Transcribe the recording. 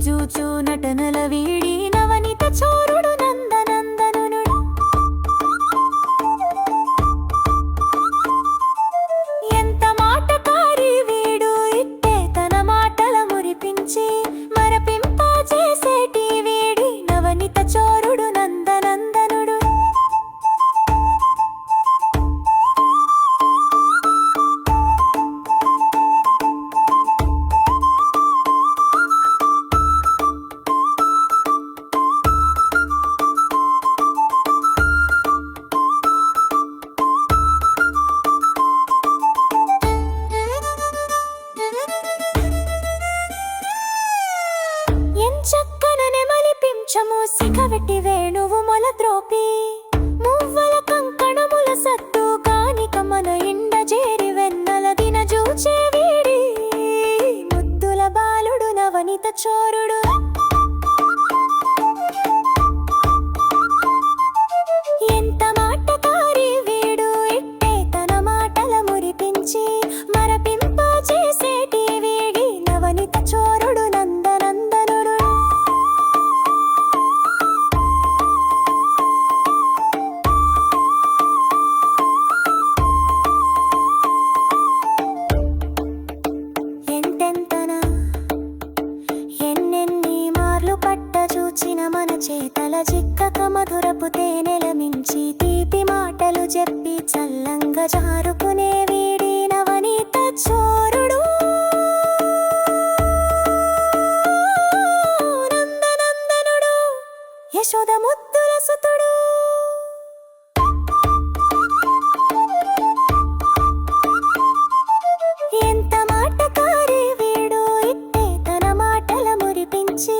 రోజు నటనల వీడిన? పింఛము వేణువు మొల ద్రోపి మువ్వల కంకణముల సత్తు కానిక మన ఇండ చేరి వెన్నల దిన చూచే వీడి. ముద్దుల బాలుడు నవనిత చోరుడు. మన చేతల చిక్కక మధురపు తేనెల మించి తీపి మాటలు చెప్పి చల్లంగా జారుకునే వీడి నవనీత చోరుడు. నందనందనుడు యశోద ముద్దుల సుతుడు. ఎంత మాటకారి వీడు ఇట్టే తన మాటల మురిపించి